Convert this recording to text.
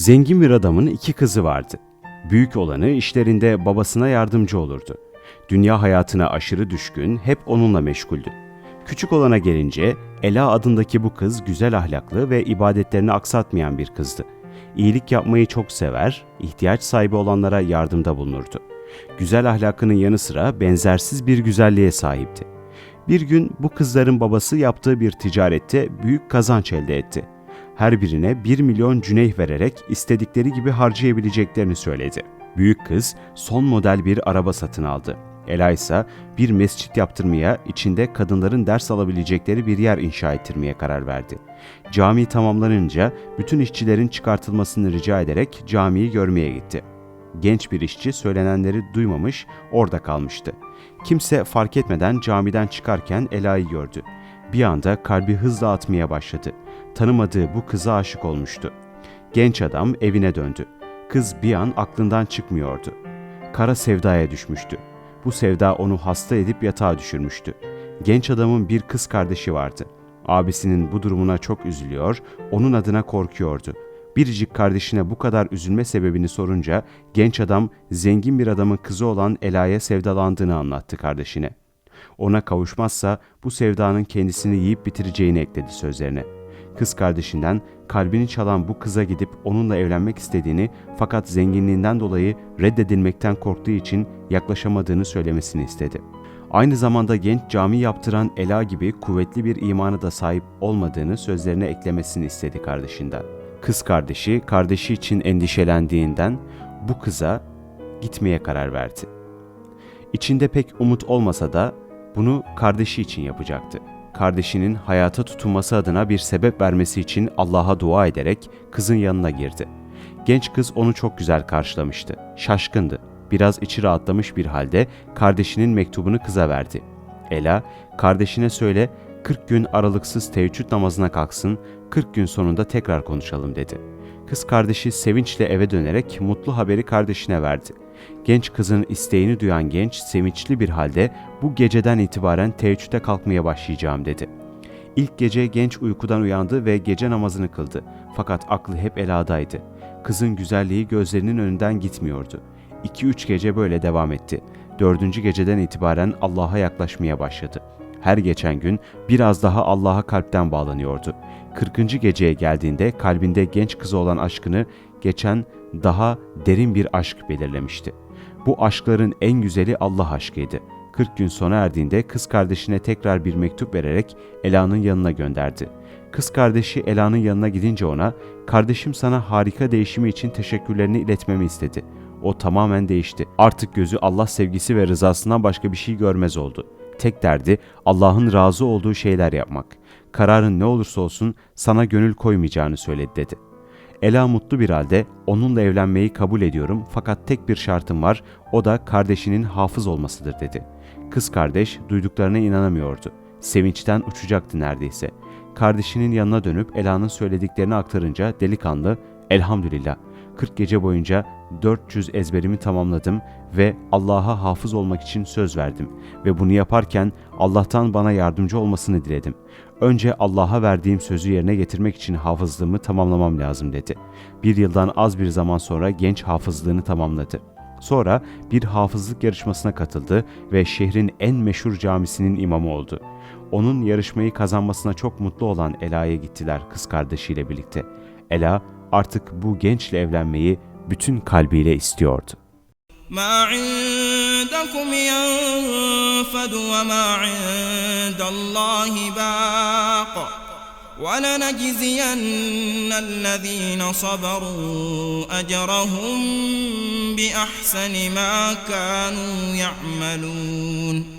Zengin bir adamın iki kızı vardı. Büyük olanı işlerinde babasına yardımcı olurdu. Dünya hayatına aşırı düşkün, hep onunla meşguldü. Küçük olana gelince Ela adındaki bu kız güzel ahlaklı ve ibadetlerini aksatmayan bir kızdı. İyilik yapmayı çok sever, ihtiyaç sahibi olanlara yardımda bulunurdu. Güzel ahlakının yanı sıra benzersiz bir güzelliğe sahipti. Bir gün bu kızların babası yaptığı bir ticarette büyük kazanç elde etti. Her birine 1 milyon cüneyh vererek istedikleri gibi harcayabileceklerini söyledi. Büyük kız son model bir araba satın aldı. Ela ise bir mescit yaptırmaya, içinde kadınların ders alabilecekleri bir yer inşa ettirmeye karar verdi. Cami tamamlanınca bütün işçilerin çıkartılmasını rica ederek camiyi görmeye gitti. Genç bir işçi söylenenleri duymamış, orada kalmıştı. Kimse fark etmeden camiden çıkarken Ela'yı gördü. Bir anda kalbi hızla atmaya başladı. Tanımadığı bu kıza aşık olmuştu. Genç adam evine döndü. Kız bir an aklından çıkmıyordu. Kara sevdaya düşmüştü. Bu sevda onu hasta edip yatağa düşürmüştü. Genç adamın bir kız kardeşi vardı. Abisinin bu durumuna çok üzülüyor, onun adına korkuyordu. Biricik kardeşine bu kadar üzülme sebebini sorunca genç adam zengin bir adamın kızı olan Ela'ya sevdalandığını anlattı kardeşine. Ona kavuşmazsa bu sevdanın kendisini yiyip bitireceğini ekledi sözlerine. Kız kardeşinden kalbini çalan bu kıza gidip onunla evlenmek istediğini fakat zenginliğinden dolayı reddedilmekten korktuğu için yaklaşamadığını söylemesini istedi. Aynı zamanda genç cami yaptıran Ela gibi kuvvetli bir imanı da sahip olmadığını sözlerine eklemesini istedi kardeşinden. Kız kardeşi, kardeşi için endişelendiğinden bu kıza gitmeye karar verdi. İçinde pek umut olmasa da bunu kardeşi için yapacaktı. Kardeşinin hayata tutunması adına bir sebep vermesi için Allah'a dua ederek kızın yanına girdi. Genç kız onu çok güzel karşılamıştı. Şaşkındı. Biraz içi rahatlamış bir halde kardeşinin mektubunu kıza verdi. Ela, kardeşine söyle 40 gün aralıksız teheccüd namazına kalksın, 40 gün sonunda tekrar konuşalım dedi. Kız kardeşi sevinçle eve dönerek mutlu haberi kardeşine verdi. Genç kızın isteğini duyan genç sevinçli bir halde bu geceden itibaren teheccüde kalkmaya başlayacağım dedi. İlk gece genç uykudan uyandı ve gece namazını kıldı. Fakat aklı hep Ela'daydı. Kızın güzelliği gözlerinin önünden gitmiyordu. 2-3 gece böyle devam etti. Dördüncü geceden itibaren Allah'a yaklaşmaya başladı. Her geçen gün biraz daha Allah'a kalpten bağlanıyordu. 40. geceye geldiğinde kalbinde genç kıza olan aşkını geçen daha derin bir aşk belirlemişti. Bu aşkların en güzeli Allah aşkıydı. 40 gün sona erdiğinde kız kardeşine tekrar bir mektup vererek Ela'nın yanına gönderdi. Kız kardeşi Ela'nın yanına gidince ona, "Kardeşim sana harika değişimi için teşekkürlerini iletmemi istedi." O tamamen değişti. Artık gözü Allah sevgisi ve rızasından başka bir şey görmez oldu. Tek derdi Allah'ın razı olduğu şeyler yapmak. Kararın ne olursa olsun sana gönül koymayacağını söyledi dedi. Ela mutlu bir halde onunla evlenmeyi kabul ediyorum fakat tek bir şartım var o da kardeşinin hafız olmasıdır dedi. Kız kardeş duyduklarına inanamıyordu. Sevinçten uçacaktı neredeyse. Kardeşinin yanına dönüp Ela'nın söylediklerini aktarınca delikanlı elhamdülillah 40 gece boyunca 400 ezberimi tamamladım ve Allah'a hafız olmak için söz verdim ve bunu yaparken Allah'tan bana yardımcı olmasını diledim. Önce Allah'a verdiğim sözü yerine getirmek için hafızlığımı tamamlamam lazım dedi. Bir yıldan az bir zaman sonra genç hafızlığını tamamladı. Sonra bir hafızlık yarışmasına katıldı ve şehrin en meşhur camisinin imamı oldu. Onun yarışmayı kazanmasına çok mutlu olan Ela'ya gittiler kız kardeşiyle birlikte. Ela artık bu gençle evlenmeyi bütün kalbiyle istiyordu. ما عندكم ينفد وما عند الله باق ولنجزين الذين صبروا أجرهم بأحسن ما كانوا يعملون